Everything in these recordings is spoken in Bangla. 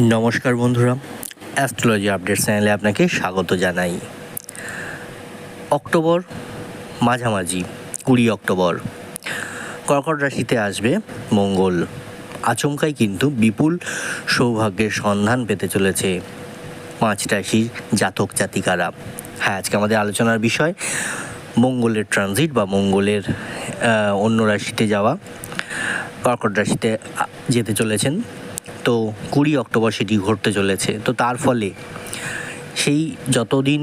নমস্কার বন্ধুরা, অ্যাস্ট্রোলজি আপডেট চ্যানেলে আপনাকে স্বাগত জানাই। অক্টোবর মাঝামাঝি, কুড়ি অক্টোবর। কর্কট রাশিতে আসবে মঙ্গল। আচমকাই কিন্তু বিপুল সৌভাগ্যের সন্ধান পেতে চলেছে পাঁচ রাশির জাতক জাতিকারা। হ্যাঁ আজকে আমাদের আলোচনার বিষয় মঙ্গলের ট্রানজিট বা মঙ্গলের অন্য রাশিতে যাওয়া। কর্কট রাশিতে যেতে চলেছেন তো কুড়ি অক্টোবর সেটি ঘটতে চলেছে। তো তার ফলে সেই যতদিন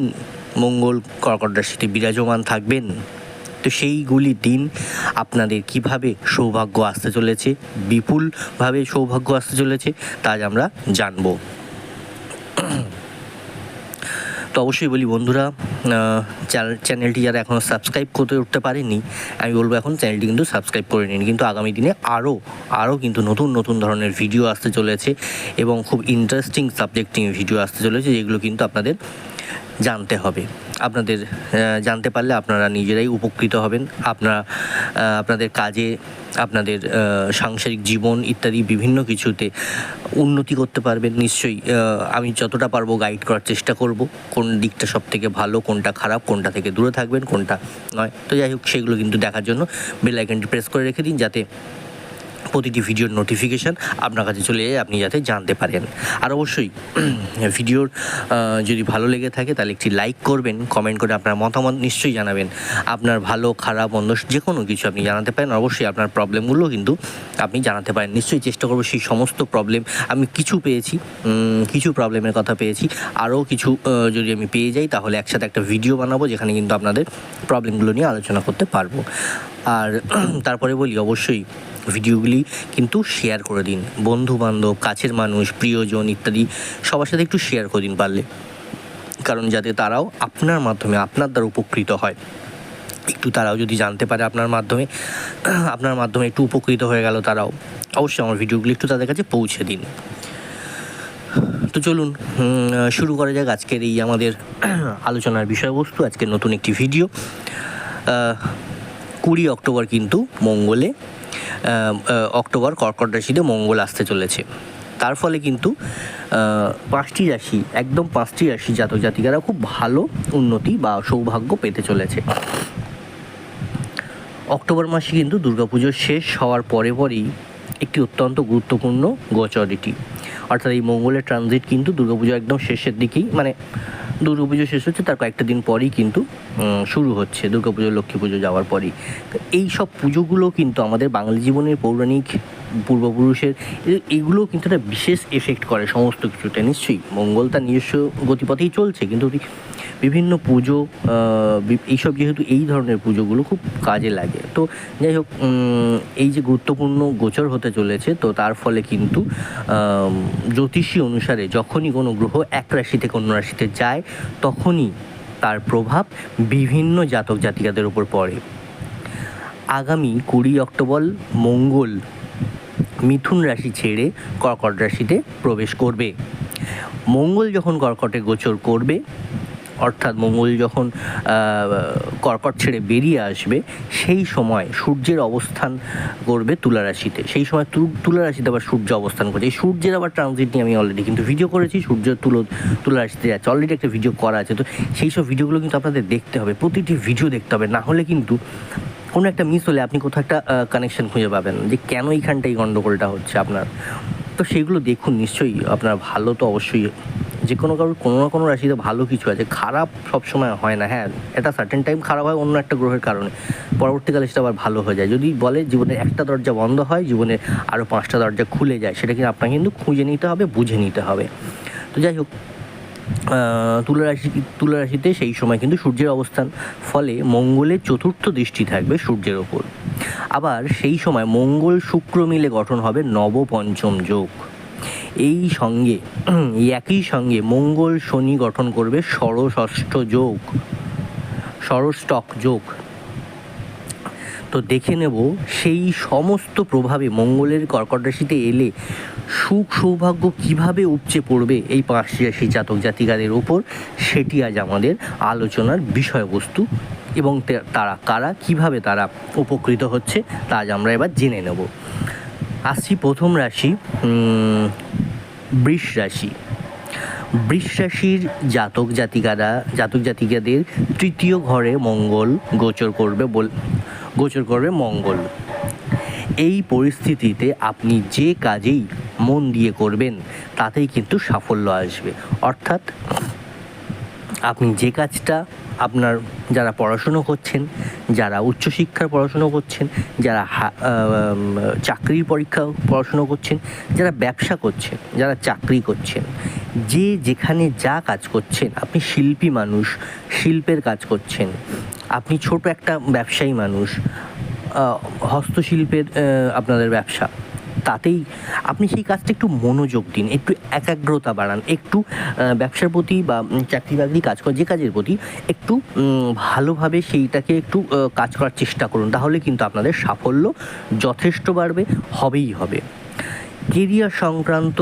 মঙ্গল কর্কট রাশিতে বিরাজমান থাকবেন, তো সেইগুলি দিন আপনাদের কীভাবে সৌভাগ্য আসতে চলেছে, বিপুলভাবে সৌভাগ্য আসতে চলেছে, তা আমরা জানব। তো অবশ্যই বলি বন্ধুরা চ্যানেলটি যারা এখনও সাবস্ক্রাইব করতে উঠতে পারেনি আমি বলব এখন চ্যানেলটি কিন্তু সাবস্ক্রাইব করে নিন। কিন্তু আগামী দিনে আরও আরও কিন্তু নতুন নতুন ধরনের ভিডিও আসতে চলেছে এবং খুব ইন্টারেস্টিং সাবজেক্ট নিয়ে ভিডিও আসতে চলেছে, যেগুলো কিন্তু আপনাদের জানতে হবে। আপনাদের জানতে পারলে আপনারা নিজেরাই উপকৃত হবেন। আপনারা আপনাদের কাজে, আপনাদের সাংসারিক জীবন ইত্যাদি বিভিন্ন কিছুতে উন্নতি করতে পারবেন। নিশ্চয়ই আমি যতটা পারব গাইড করার চেষ্টা করব। কোন দিকটা সব থেকে ভালো, কোনটা খারাপ, কোনটা থেকে দূরে থাকবেন, কোনটা নয়। তো যাই হোক, সেগুলো কিন্তু দেখার জন্য বেল আইকনটি প্রেস করে রেখে দিন, যাতে প্রতিটি ভিডিওর নোটিফিকেশান আপনার কাছে চলে যায় আপনি যাতে জানতে পারেন। আর অবশ্যই, ভিডিওর যদি ভালো লেগে থাকে তাহলে একটি লাইক করবেন কমেন্ট করে আপনার মতামত নিশ্চয়ই জানাবেন। আপনার ভালো, খারাপ, মন্দ যে কোনো কিছু আপনি জানাতে পারেন, অবশ্যই আপনার প্রবলেমগুলো কিন্তু আপনি জানাতে পারেন। নিশ্চয়ই চেষ্টা করব সেই সমস্ত প্রবলেম আমি কিছু পেয়েছি কিছু প্রবলেমের কথা পেয়েছি। আরও কিছু যদি আমি পেয়ে যাই তাহলে একসাথে একটা ভিডিও বানাবো, যেখানে কিন্তু আপনাদের প্রবলেমগুলো নিয়ে আলোচনা করতে পারব। আর তারপরে বলি, অবশ্যই ভিডিওগুলি কিন্তু শেয়ার করে দিন। বন্ধু বান্ধব কাছের মানুষ, প্রিয়জন ইত্যাদি সবার সাথে একটু শেয়ার করে দিন পারলে। কারণ যাতে তারাও আপনার মাধ্যমে, আপনার দ্বারা উপকৃত হয়। একটু তারাও যদি জানতে পারে আপনার মাধ্যমে আপনার মাধ্যমে একটু উপকৃত হয়ে গেল তারাও, অবশ্যই আমার ভিডিওগুলি একটু তাদের কাছে পৌঁছে দিন। তো চলুন শুরু করা যাক আজকের এই আমাদের আলোচনার বিষয়বস্তু, আজকের নতুন একটি ভিডিও। কুড়ি অক্টোবর কিন্তু মঙ্গলে। অক্টোবর কর্কট রাশিতে মঙ্গল আসতে চলেছে। তার ফলে কিন্তু পাঁচটি রাশি, একদম পাঁচটি রাশি জাতক জাতিকারা খুব ভালো উন্নতি বা সৌভাগ্য পেতে চলেছে। অক্টোবর মাসে কিন্তু দুর্গাপুজো শেষ হওয়ার পরে পরেই একটি অত্যন্ত গুরুত্বপূর্ণ গোচর এটি। অর্থাৎ এই মঙ্গলের ট্রানজিট কিন্তু দুর্গাপুজো একদম শেষের দিকেই মানে দুর্গাপুজো শেষ হচ্ছে, তার কয়েকটা দিন পরেই কিন্তু শুরু হচ্ছে দুর্গা পুজো, লক্ষ্মী পুজো যাওয়ার পরই। তো এই সব পুজোগুলো কিন্তু আমাদের বাঙালি জীবনের পৌরাণিক পূর্বপুরুষের এগুলো কিন্তু একটা বিশেষ এফেক্ট করে সমস্ত কিছুতে, নিশ্চয়ই? মঙ্গল তার নিজস্ব গতিপথেই চলছে, কিন্তু বিভিন্ন পুজো এইসব যেহেতু এই ধরনের পুজোগুলো খুব কাজে লাগে। তো যাই হোক এই যে গুরুত্বপূর্ণ গোচর হতে চলেছে, তো তার ফলে কিন্তু জ্যোতিষী অনুসারে যখনই কোনো গ্রহ এক রাশি থেকে অন্য রাশিতে যায়, তখনই তার প্রভাব বিভিন্ন জাতক জাতিকাদের উপর পড়ে। আগামী কুড়ি অক্টোবর মঙ্গল মিথুন রাশি ছেড়ে কর্কট রাশিতে প্রবেশ করবে। মঙ্গল যখন কর্কটে গোচর করবে অর্থাৎ মঙ্গল যখন কর্কট ছেড়ে বেরিয়ে আসবে, সেই সময় সূর্যের অবস্থান করবে তুলা রাশিতে সেই সময় তুলা রাশিতে আবার সূর্য অবস্থান করছে। এই সূর্যের আবার ট্রানজিট নিয়ে আমি অলরেডি কিন্তু ভিডিও করেছি, সূর্য তুলো তুলা রাশিতে যাচ্ছে। অলরেডি একটা ভিডিও করা আছে। তো সেই সব ভিডিওগুলো কিন্তু আপনাদের দেখতে হবে, প্রতিটি ভিডিও দেখতে হবে। না হলে কিন্তু কোনো একটা মিস হলে আপনি কোথাও একটা কানেকশন খুঁজে পাবেন যে কেন এইখানটা এই গণ্ডগোলটা হচ্ছে আপনার। তো সেগুলো দেখুন নিশ্চয়ই, আপনার ভালো তো অবশ্যই। যে কোনো কারোর, কোনো না কোনো রাশিতে ভালো কিছু আছে। খারাপ সবসময় হয় না হ্যাঁ। এটা সার্টেন টাইম খারাপ হয়, অন্য একটা গ্রহের কারণে। পরবর্তীকালে সেটা আবার ভালো হয়ে যায়। যদি বলে জীবনে একটা দরজা বন্ধ হয়, জীবনে আরও পাঁচটা দরজা খুলে যায় সেটা কিন্তু আপনাকে কিন্তু খুঁজে নিতে হবে, বুঝে নিতে হবে। তো যাই হোক আহ, তুলারাশিতে রাশি তুলা সেই সময় কিন্তু সূর্যের অবস্থান। ফলে মঙ্গলের চতুর্থ দৃষ্টি থাকবে সূর্যের ওপর। আবার সেই সময় মঙ্গল শুক্র মিলে গঠন হবে নবপঞ্চম যোগ। এই সঙ্গে একই সঙ্গে মঙ্গল শনি গঠন করবে ষড়ষষ্ঠ যোগ। ষড়ষ্টক যোগ। তো দেখে নেব সেই সমস্ত প্রভাবে মঙ্গলের কর্কট রাশিতে এলে সুখ সৌভাগ্য কীভাবে উপচে পড়বে এই পাঁচটি রাশি জাতক জাতিকাদের ওপর, সেটি আজ আমাদের আলোচনার বিষয়বস্তু এবং তারা কারা, কীভাবে তারা উপকৃত হচ্ছে, তা আজ আমরা এবার জেনে নেব। আসছি প্রথম রাশি বৃষ রাশি। বৃষ রাশির জাতক জাতিকারা, জাতক জাতিকাদের তৃতীয় ঘরে মঙ্গল গোচর করবে বল গোচর করবে মঙ্গল। এই পরিস্থিতিতে আপনি যে কাজেই মন দিয়ে করবেন, তাতেই কিন্তু সাফল্য আসবে। অর্থাৎ আপনি যে কাজটা আপনার যারা পড়াশুনো করছেন, যারা উচ্চশিক্ষার পড়াশুনো করছেন, যারা চাকরির পরীক্ষা পড়াশুনো করছেন, যারা ব্যবসা করছেন, যারা চাকরি করছেন যে যেখানে যা কাজ করছেন, আপনি শিল্পী মানুষ, শিল্পের কাজ করছেন, আপনি ছোট একটা ব্যবসায়ী মানুষ হস্তশিল্পের আপনাদের ব্যবসা, তাতেই আপনি সেই কাজটা একটু মনোযোগ দিন, একটু একাগ্রতা বাড়ান, একটু ব্যবসার প্রতি বা চাকরি বাকরি কাজ করা যে কাজের প্রতি একটু ভালোভাবে সেইটাকে একটু কাজ করার চেষ্টা করুন, তাহলে কিন্তু আপনাদের সাফল্য যথেষ্ট বাড়বে, হবেই হবে। কেরিয়ার সংক্রান্ত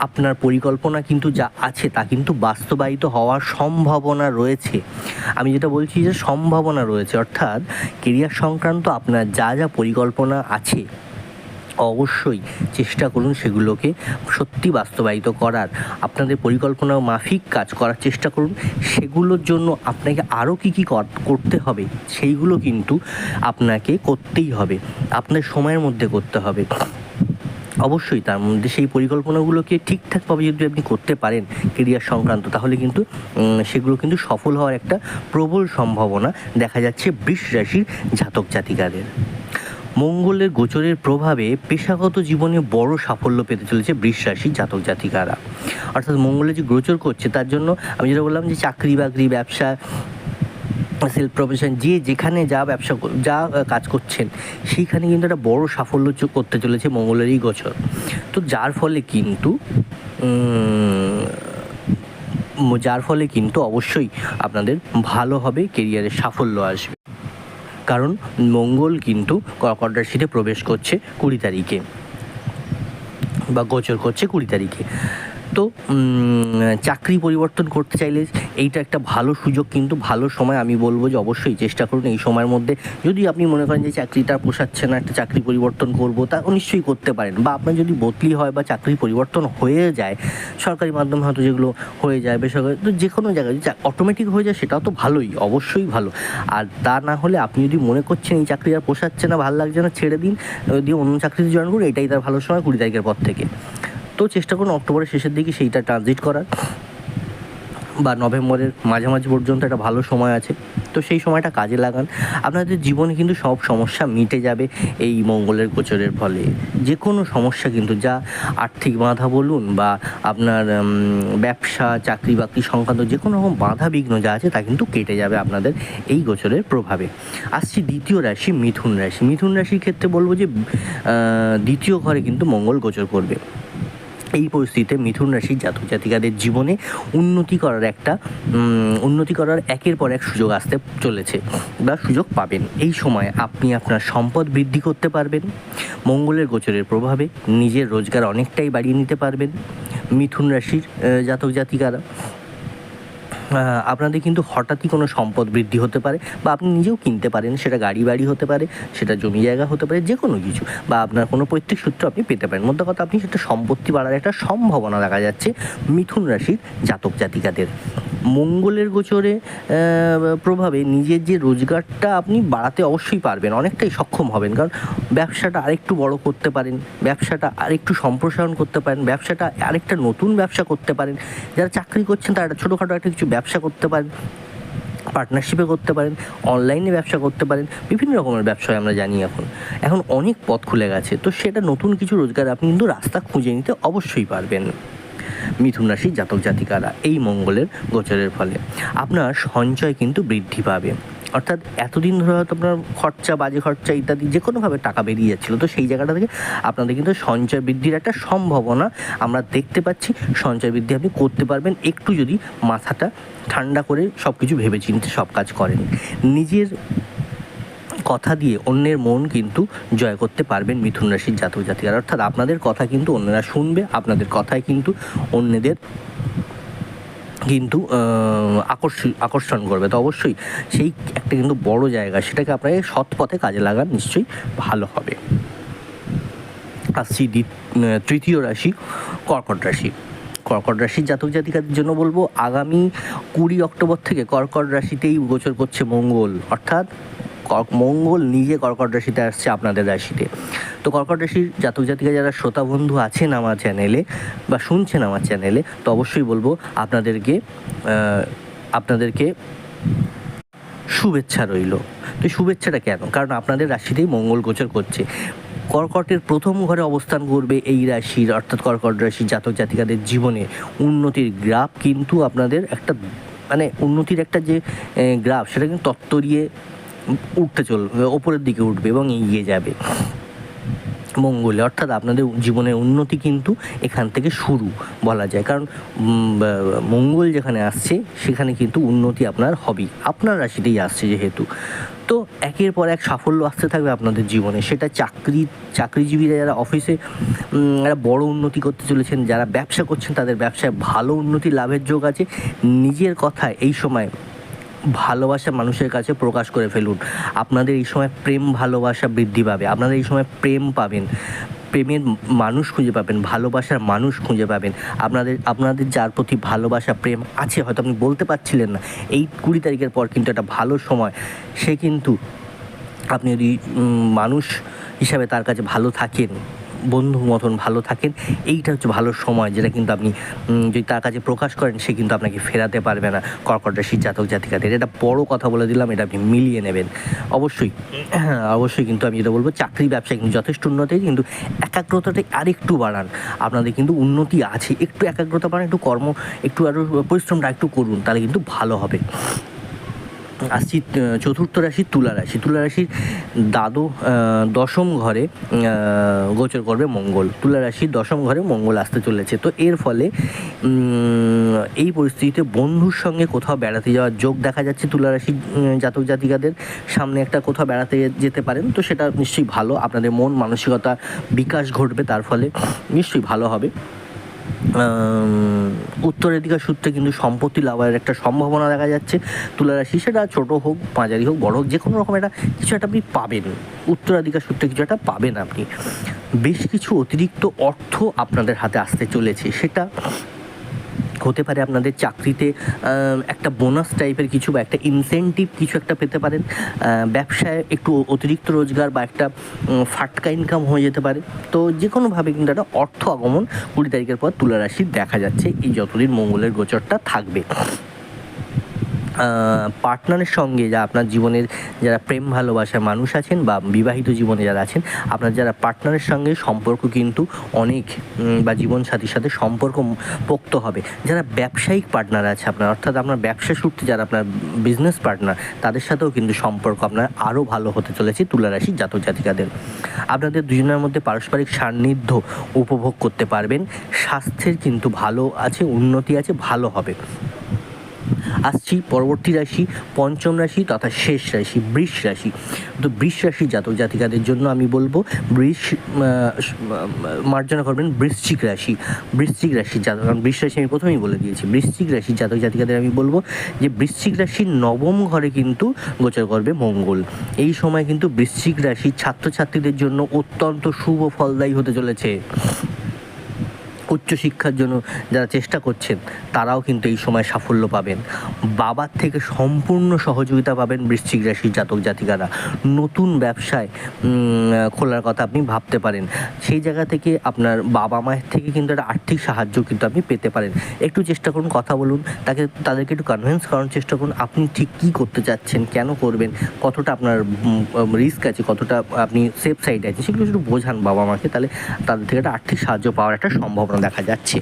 আপনার পরিকল্পনা কিন্তু যা আছে তা কিন্তু বাস্তবায়িত হওয়ার সম্ভাবনা রয়েছে। আমি যেটা বলছি যে সম্ভাবনা রয়েছে, অর্থাৎ কেরিয়ার সংক্রান্ত আপনার যা যা পরিকল্পনা আছে, অবশ্যই চেষ্টা করুন সেগুলোকে সত্যি বাস্তবায়িত করার। আপনাদের পরিকল্পনা মাফিক কাজ করার চেষ্টা করুন। সেগুলোর জন্য আপনাকে আরও কী কী কর- করতে হবে, সেইগুলো কিন্তু আপনাকে করতেই হবে। আপনার সময়ের মধ্যে করতে হবে। অবশ্যই তার মধ্যে সেই পরিকল্পনাগুলোকে ঠিকঠাকভাবে যদি আপনি করতে পারেন কেরিয়ার সংক্রান্ত, তাহলে কিন্তু সেগুলো কিন্তু সফল হওয়ার একটা প্রবল সম্ভাবনা দেখা যাচ্ছে বৃষ রাশির জাতক জাতিকাদের। মঙ্গলের গোচরের প্রভাবে পেশাগত জীবনে বড় সাফল্য পেতে চলেছে বৃষ রাশির জাতক জাতিকারা। অর্থাৎ মঙ্গলে যে গোচর করছে, তার জন্য আমি যেটা বললাম যে চাকরি বাকরি ব্যবসা সেলফ প্রফেশন যে যেখানে যা ব্যবসা যা কাজ করছেন, সেইখানে কিন্তু একটা বড় সাফল্য করতে চলেছে মঙ্গলেরই গোচর। তো যার ফলে কিন্তু যার ফলে কিন্তু অবশ্যই আপনাদের ভালো হবে, কেরিয়ারে সাফল্য আসবে। কারণ মঙ্গল কিন্তু কর্কট রাশিতে প্রবেশ করছে কুড়ি তারিখে, বা গোচর করছে কুড়ি তারিখে। তো চাকরি পরিবর্তন করতে চাইলে এইটা একটা ভালো সুযোগ, কিন্তু ভালো সময় আমি বলব যে অবশ্যই চেষ্টা করুন এই সময়ের মধ্যে। যদি আপনি মনে করেন যে চাকরিটা পোষাচ্ছে না, একটা চাকরি পরিবর্তন করব, তা নিশ্চয়ই করতে পারেন। বা আপনার যদি বদলি হয় বা চাকরি পরিবর্তন হয়ে যায়, সরকারি মাধ্যমে হয়তো যেগুলো হয়ে যায়, বেসরকারি, তো যে কোনো জায়গায় অটোমেটিক হয়ে যায়, সেটাও তো ভালোই, অবশ্যই ভালো। আর তা না হলে আপনি যদি মনে করছেন এই চাকরি আর পোষাচ্ছে না, ভালো লাগছে না, ছেড়ে দিন দিয়ে অন্য চাকরিতে জয়েন করুন, এটাই তার ভালো সময় কুড়ি তারিখের পর থেকে। তো চেষ্টা করুন অক্টোবরের শেষের দিকে সেইটা ট্রানজিট করার। বা নভেম্বরের মাঝামাঝি পর্যন্ত একটা ভালো সময় আছে। তো সেই সময়টা কাজে লাগান। আপনাদের জীবনে কিন্তু সব সমস্যা মিটে যাবে এই মঙ্গলের গোচরের ফলে। যে কোনো সমস্যা কিন্তু, যা আর্থিক বাধা বলুন বা আপনার ব্যবসা, চাকরি বাকরি সংক্রান্ত যে কোনো রকম বাধা বিঘ্ন যা আছে, তা কিন্তু কেটে যাবে আপনাদের এই গোচরের প্রভাবে। আসছি দ্বিতীয় রাশি, মিথুন রাশি। মিথুন রাশির ক্ষেত্রে বলব যে দ্বিতীয় ঘরে কিন্তু মঙ্গল গোচর করবে। এই পরিস্থিতিতে মিথুন রাশির জাতক জাতিকাদের জীবনে উন্নতি করার একটা উন্নতি করার একের পর এক সুযোগ আসতে চলেছে বা সুযোগ পাবেন। এই সময় আপনি আপনার সম্পদ বৃদ্ধি করতে পারবেন, মঙ্গলের গোচরের প্রভাবে নিজের রোজগার অনেকটাই বাড়িয়ে নিতে পারবেন। মিথুন রাশির জাতক জাতিকারা আপনাদের কিন্তু হঠাৎই কোনো সম্পদ বৃদ্ধি হতে পারে বা আপনি নিজেও কিনতে পারেন, সেটা গাড়ি বাড়ি হতে পারে, সেটা জমি জায়গা হতে পারে যে কোনো কিছু, বা আপনার কোনো পৈতৃক সূত্র আপনি পেতে পারেন। মধ্যে কথা, আপনি সেটা সম্পত্তি বাড়ার একটা সম্ভাবনা দেখা যাচ্ছে মিথুন রাশির জাতক জাতিকাদের। মঙ্গলের গোচরে প্রভাবে নিজের যে রোজগারটা আপনি বাড়াতে অবশ্যই পারবেন, অনেকটাই সক্ষম হবেন। কারণ ব্যবসাটা আরেকটু বড় করতে পারেন, ব্যবসাটা আরেকটু সম্প্রসারণ করতে পারেন, ব্যবসাটা আরেকটা নতুন ব্যবসা করতে পারেন। যারা চাকরি করছেন তারা ছোটোখাটো একটা কিছু ব্যবসা করতে পারেন পার্টনারশিপে করতে পারেন অনলাইনে ব্যবসা করতে পারেন, বিভিন্ন রকমের ব্যবসায় আমরা জানি এখন। এখন অনেক পথ খুলে গেছে, তো সেটা নতুন কিছু রোজগার আপনি কিন্তু রাস্তা খুঁজে নিতে অবশ্যই পারবেন। মিথুন রাশির জাতক জাতিকারা এই মঙ্গলের গোচরের ফলে। আপনার সঞ্চয় কিন্তু বৃদ্ধি পাবে। অর্থাৎ এতদিন ধরে হয়তো আপনার খরচা, বাজে খরচা ইত্যাদি যে কোনোভাবে টাকা বেরিয়ে যাচ্ছিল, তো সেই জায়গাটা থেকে আপনাদের কিন্তু সঞ্চয় বৃদ্ধির একটা সম্ভাবনা আমরা দেখতে পাচ্ছি। সঞ্চয় বৃদ্ধি আপনি করতে পারবেন একটু যদি মাথাটা ঠান্ডা করে সব কিছু ভেবেচিন্তে সব কাজ করেন। নিজের কথা দিয়ে অন্যের মন কিন্তু জয় করতে পারবেন মিথুন রাশির জাতক জাতিকারা। অর্থাৎ আপনাদের কথা কিন্তু অন্যরা শুনবে, আপনাদের কথায় কিন্তু অন্যদের কিন্তু আকর্ষণ করবে। তো অবশ্যই সেই একটা কিন্তু বড় জায়গা, সেটাকে আপনাকে সৎ পথে কাজে লাগান, নিশ্চয়ই ভালো হবে। আসছি তৃতীয় রাশি, কর্কট রাশি। কর্কট রাশির জাতক জাতিকাদের জন্য বলব, আগামী কুড়ি অক্টোবর থেকে কর্কট রাশিতেই গোচর করছে মঙ্গল। অর্থাৎ মঙ্গল নিজে কর্কট রাশিতে আসছে আপনাদের রাশিতে। তো কর্কট রাশির জাতক জাতিকা যারা শ্রোতা বন্ধু আছেন আমার চ্যানেলে বা শুনছেন আমার চ্যানেলে তো অবশ্যই বলব আপনাদেরকে আপনাদেরকে শুভেচ্ছা রইল। তো শুভেচ্ছাটা কেন? কারণ আপনাদের রাশিতেই মঙ্গল গোচর করছে। কর্কটের প্রথম ঘরে অবস্থান করবে এই রাশির, অর্থাৎ কর্কট রাশির জাতক জাতিকাদের জীবনে। উন্নতির গ্রাফ কিন্তু আপনাদের একটা মানে উন্নতির একটা যে গ্রাফ, সেটা কিন্তু তত্তরিয়ে উঠতে চলবে, ওপরের দিকে উঠবে এবং এগিয়ে যাবে। মঙ্গলে, অর্থাৎ আপনাদের জীবনের উন্নতি কিন্তু এখান থেকে শুরু বলা যায়। কারণ মঙ্গল যেখানে আসছে, সেখানে কিন্তু উন্নতি আপনার হবেই। আপনার রাশিতেই আসছে যেহেতু। তো একের পর এক সাফল্য আসতে থাকবে আপনাদের জীবনে। সেটা চাকরি, চাকরিজীবীরা যারা অফিসে একটা বড় উন্নতি করতে চলেছেন, যারা ব্যবসা করছেন, তাদের ব্যবসায় ভালো উন্নতি লাভের যোগ আছে। নিজের কথা এই সময় ভালোবাসা মানুষের কাছে প্রকাশ করে ফেলুন। আপনাদের এই সময় প্রেম, ভালোবাসা বৃদ্ধি পাবে। আপনাদের এই সময় প্রেম পাবেন। প্রেমের মানুষ খুঁজে পাবেন, ভালোবাসার মানুষ খুঁজে পাবেন। আপনাদের আপনাদের যার প্রতি ভালোবাসা, প্রেম আছে, হয়তো আপনি বলতে পারছিলেন না। এই কুড়ি তারিখের পর কিন্তু একটা ভালো সময়। সে কিন্তু আপনি যদি মানুষ হিসাবে তার কাছে ভালো থাকেন বন্ধু মতন ভালো থাকেন। এইটা হচ্ছে ভালো সময়, যেটা কিন্তু আপনি যদি তার কাছে প্রকাশ করেন, সে কিন্তু আপনাকে ফেরাতে পারবে না। কর্কট রাশির জাতক জাতিকাদের। এটা বড় কথা বলে দিলাম, এটা আপনি মিলিয়ে নেবেন। অবশ্যই অবশ্যই কিন্তু আমি যেটা বলব, চাকরি ব্যবসায় কিন্তু যথেষ্ট উন্নতি কিন্তু একাগ্রতাটা আরেকটু বাড়ান। আপনাদের কিন্তু উন্নতি আছে। একটু একাগ্রতা বাড়ান, একটু কর্ম, একটু আরও পরিশ্রমটা একটু করুন, তাহলে কিন্তু ভালো হবে। আসছি চতুর্থ রাশি তুলা রাশি। তুলা রাশির দাদু দশম ঘরে গোচর করবে মঙ্গল। তুলা রাশির দশম ঘরে মঙ্গল আসতে চলেছে। তো এর ফলে এই পরিস্থিতিতে বন্ধুর সঙ্গে কোথাও বেড়াতে যাওয়ার যোগ দেখা যাচ্ছে তুলা রাশির জাতক জাতিকাদের সামনে একটা কোথাও বেড়াতে যেতে পারেন। তো সেটা নিশ্চয়ই ভালো। আপনাদের মন, মানসিকতা বিকাশ ঘটবে, তার ফলে নিশ্চয়ই ভালো হবে। উত্তরাধিকার সূত্রে কিন্তু সম্পত্তি লাভের একটা সম্ভাবনা দেখা যাচ্ছে। তুলারাশি সেটা ছোটো হোক মাঝারি হোক, বড় হোক যে কোনো রকম একটা কিছু একটা আপনি পাবেন। উত্তরাধিকার সূত্রে কিছু একটা পাবেন আপনি। বেশ কিছু অতিরিক্ত অর্থ আপনাদের হাতে আসতে চলেছে। সেটা হতে পারে আপনাদের চাকরিতে একটা বোনাস টাইপের কিছু বা একটা ইনসেন্টিভ কিছু একটা পেতে পারেন। ব্যবসায় একটু অতিরিক্ত রোজগার বা একটা ফাটকা ইনকাম হয়ে যেতে পারে। তো যে কোনোভাবে কিন্তু একটা অর্থ আগমন কুড়ি তারিখের পর তুলারাশি দেখা যাচ্ছে। এই যতদিন মঙ্গলের গোচরটা থাকবে। পার্টনারের সঙ্গে যা আপনার জীবনের যারা প্রেম ভালোবাসার মানুষ আছেন বা বিবাহিত জীবনে যারা আছেন, আপনার যারা পার্টনারের সঙ্গে সম্পর্ক কিন্তু অনেক বা জীবন সাথীর সাথে সম্পর্ক পোক্ত হবে। যারা ব্যবসায়িক পার্টনার আছে আপনার, অর্থাৎ আপনার ব্যবসা সূত্রে যারা আপনার বিজনেস পার্টনার তাদের সাথেও কিন্তু সম্পর্ক আপনার আরও ভালো হতে চলেছে তুলা রাশির জাতক জাতিকাদের। আপনাদের দুজনের মধ্যে পারস্পরিক সান্নিধ্য উপভোগ করতে পারবেন। স্বাস্থ্যের কিন্তু ভালো আছে, উন্নতি আছে, ভালো হবে। আসছি, পরবর্তী রাশি, পঞ্চম রাশি তথা শেষ রাশি, বৃষ রাশি। তো বৃষ রাশি জাতক জাতিকাদের জন্য আমি বলব, বৃষ মার্জনা করবেন বৃশ্চিক রাশি। বৃশ্চিক রাশির জাতক, কারণ বৃষ রাশি আমি প্রথমেই বলে দিয়েছি। বৃশ্চিক রাশির জাতক জাতিকাদের আমি বলব যে বৃশ্চিক রাশির নবম ঘরে কিন্তু গোচর করবে মঙ্গল। এই সময় কিন্তু বৃশ্চিক রাশির ছাত্রছাত্রীদের জন্য অত্যন্ত শুভ ফলদায়ী হতে চলেছে। উচ্চশিক্ষার জন্য যারা চেষ্টা করছেন, তারাও কিন্তু এই সময় সাফল্য পাবেন। বাবার থেকে সম্পূর্ণ সহযোগিতা পাবেন বৃশ্চিক রাশির জাতক জাতিকারা। নতুন ব্যবসায় খোলার কথা আপনি ভাবতে পারেন। সেই জায়গা থেকে আপনার বাবা মায়ের থেকে কিন্তু একটা আর্থিক সাহায্য কিন্তু আপনি পেতে পারেন। একটু চেষ্টা করুন, কথা বলুন, তাকে, তাদেরকে একটু কনভিন্স করার চেষ্টা করুন, আপনি ঠিক কী করতে চাচ্ছেন, কেন করবেন, কতটা আপনার রিস্ক আছে, কতটা আপনি সেফ সাইড আছে সেগুলো একটু বোঝান বাবা মাকে, তাহলে তাদের থেকে একটা আর্থিক সাহায্য পাওয়ার একটা সম্ভাবনা দেখা যাচ্ছে।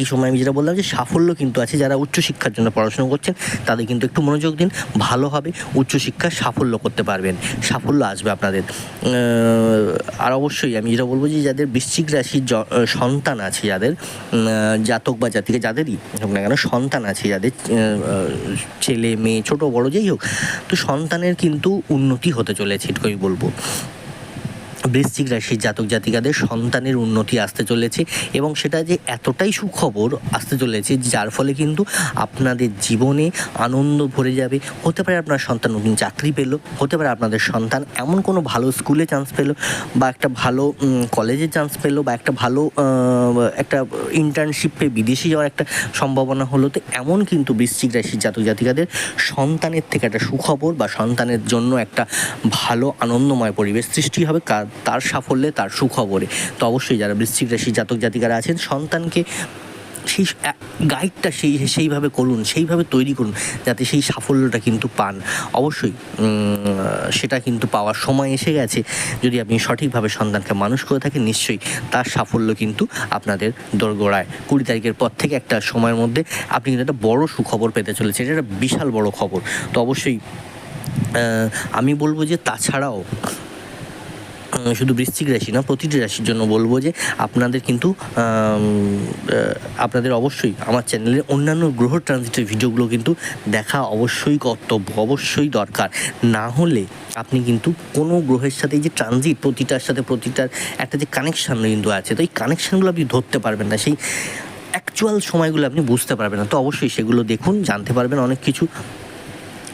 এই সময় আমি যেটা বললাম যে সাফল্য কিন্তু আছে, যারা উচ্চশিক্ষার জন্য পড়াশোনা করছেন, তাদের কিন্তু একটু মনোযোগ দিন, ভালো হবে সাফল্য করতে পারবেন। সাফল্য আসবে আপনাদের। আর অবশ্যই আমি যেটা বলব যে যাদের বৃশ্চিক রাশির সন্তান আছে যাদের জাতক বা জাতিকে যাদেরই হোক না কেন, সন্তান আছে যাদের ছেলে, মেয়ে, ছোট, বড়, যেই হোক, তো সন্তানের কিন্তু উন্নতি হতে চলেছে এটুকু আমি বলব। বৃশ্চিক রাশির জাতক জাতিকাদের সন্তানের উন্নতি আসতে চলেছে এবং সেটা যে এতটাই সুখবর আসতে চলেছে, যার ফলে কিন্তু আপনাদের জীবনে আনন্দ ভরে যাবে। হতে পারে আপনার সন্তান নতুন চাকরি পেল, হতে পারে আপনাদের সন্তান এমন কোনো ভালো স্কুলে চান্স পেল বা একটা ভালো কলেজে চান্স পেল বা একটা ভালো একটা ইন্টার্নশিপ পেয়ে বিদেশে যাওয়ার একটা সম্ভাবনা হলো। তো এমন কিন্তু বৃশ্চিক রাশির জাতক জাতিকাদের সন্তানের থেকে একটা সুখবর বা সন্তানের জন্য একটা ভালো আনন্দময় পরিবেশ সৃষ্টি হবে। কার- তার সাফল্যে, তার সুখবরে। তো অবশ্যই যারা বৃশ্চিক রাশির জাতক জাতিকারা আছেন, সন্তানকে সেই গাইডটা সেই, সেইভাবে করুন, সেইভাবে তৈরি করুন, যাতে সেই সাফল্যটা কিন্তু পান। অবশ্যই সেটা কিন্তু পাওয়ার সময় এসে গেছে। যদি আপনি সঠিকভাবে সন্তানকে মানুষ করে থাকেন, নিশ্চয়ই তার সাফল্য কিন্তু আপনাদের দোরগোড়ায়। কুড়ি তারিখের পর থেকে একটা সময়ের মধ্যে আপনি কিন্তু একটা বড় সুখবর পেতে চলেছে এটা একটা বিশাল বড় খবর। তো অবশ্যই আমি বলব যে তাছাড়াও শুধু বৃশ্চিক রাশি না, প্রতিটি রাশির জন্য বলব যে আপনাদের কিন্তু আপনাদের অবশ্যই আমার চ্যানেলে অন্যান্য গ্রহ ট্রানজিটের ভিডিওগুলো কিন্তু দেখা অবশ্যই কর্তব্য, অবশ্যই দরকার। না হলে আপনি কিন্তু কোনো গ্রহের সাথে যে ট্রানজিট প্রতিটার সাথে প্রতিটার একটা যে কানেকশান কিন্তু আছে, তো এই কানেকশানগুলো আপনি ধরতে পারবেন না, সেই অ্যাকচুয়াল সময়গুলো আপনি বুঝতে পারবেন না। তো অবশ্যই সেগুলো দেখুন, জানতে পারবেন, অনেক কিছু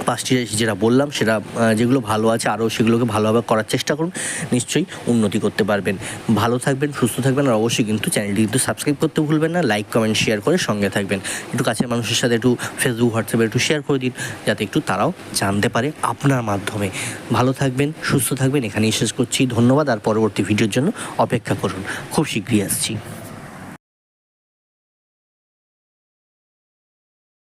পাঁচটি যেটা বললাম, সেটা যেগুলো ভালো আছে, আরও সেগুলোকে ভালোভাবে করার চেষ্টা করুন। নিশ্চয়ই উন্নতি করতে পারবেন। ভালো থাকবেন, সুস্থ থাকবেন, আর অবশ্যই কিন্তু চ্যানেলটি কিন্তু সাবস্ক্রাইব করতে ভুলবেন না, লাইক, কমেন্ট, শেয়ার করে সঙ্গে থাকবেন। একটু কাছের মানুষের সাথে একটু ফেসবুক হোয়াটসঅ্যাপে একটু শেয়ার করে দিন, যাতে একটু তারাও জানতে পারে আপনার মাধ্যমে। ভালো থাকবেন, সুস্থ থাকবেন, এখানেই শেষ করছি। ধন্যবাদ, আর পরবর্তী ভিডিওর জন্য অপেক্ষা করুন। খুব শীঘ্রই আসছি।